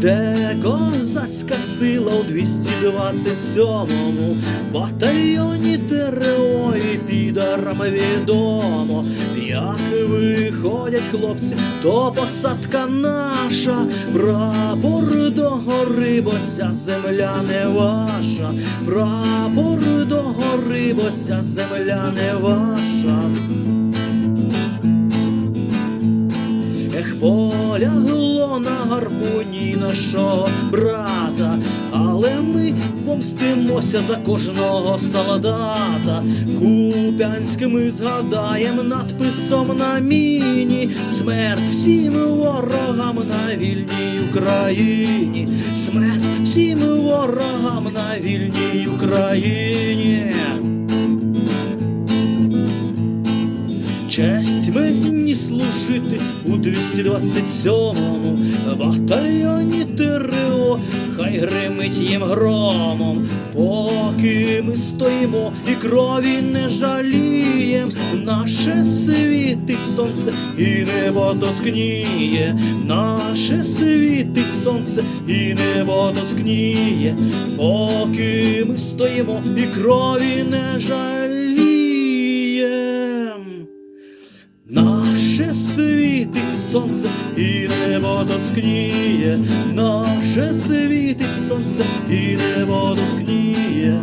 Де козацька сила у 227-му батальйоні ТРО і підарам відомо, як виходять хлопці, то посадка наша, прапор до гори, бо ця земля не ваша, прапор бо ця земля не ваша. Ех, полягло на гарпуні нашого брата, але ми помстимося за кожного солдата. Куп'янськ ми згадаєм надписом на міні. Смерть всім ворогам на вільній Україні. Смерть всім ворогам на вільній Україні. Честь мені служити у 227-му батальйоні ТРО, хай гримить їм громом, поки ми стоїмо і крові не жалієм, наше світить сонце і небо доскніє, наше світить сонце і небо доскніє, поки ми стоїмо і крові не жалієм. Наше світить сонце і небо доскніє, наше світить сонце і небо доскніє,